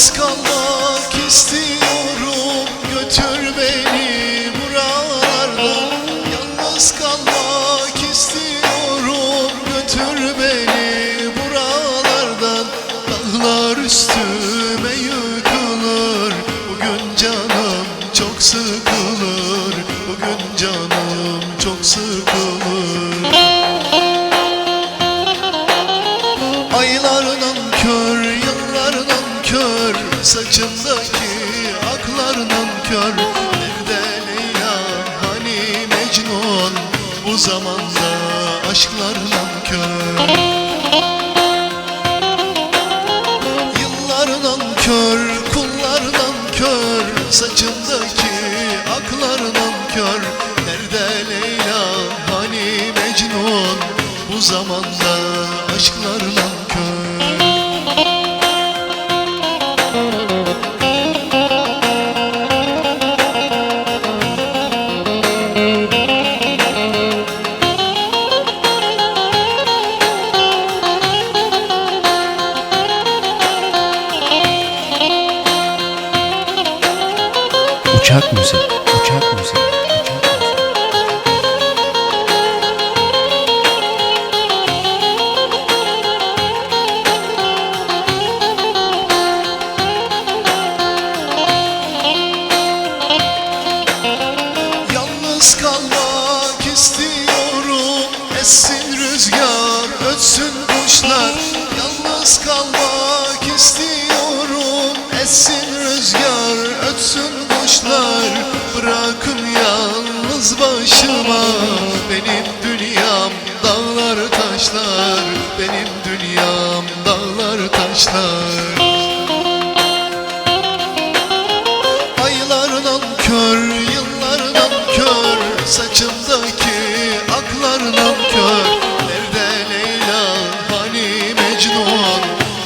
Yalnız kalmak istiyorum. Götür beni buralardan. Yalnız kalmak istiyorum. Götür beni buralardan. Dağlar üstüme yıkılır. Bugün canım çok sıkılır. Bugün canım çok sıkılır kör Saçındaki aklarla kör Nerede Leyla, hani Mecnun? Bu zamanda aşklarla kör Yıllarla kör, kullarla kör Saçındaki aklarla kör Nerede Leyla, hani Mecnun? Bu zamanda aşklarla kör Uçak müzik, uçak müzik. Yalnız kalmak istiyorum Essin rüzgar, ötsün kuşlar Yalnız kalmak istiyorum Essin kör, yıllarla kör Saçımdaki aklarla kör. Nerede Leyla, hani Mecnun?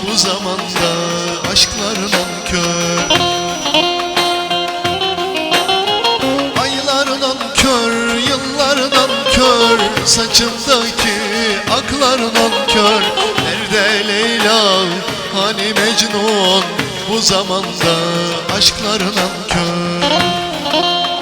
Bu zamanda aşklarla kör. Aylarla kör, yıllarla kör Saçımdaki aklarla kör. Nerede Leyla, hani Mecnun? Bu zamanda aşklarla kör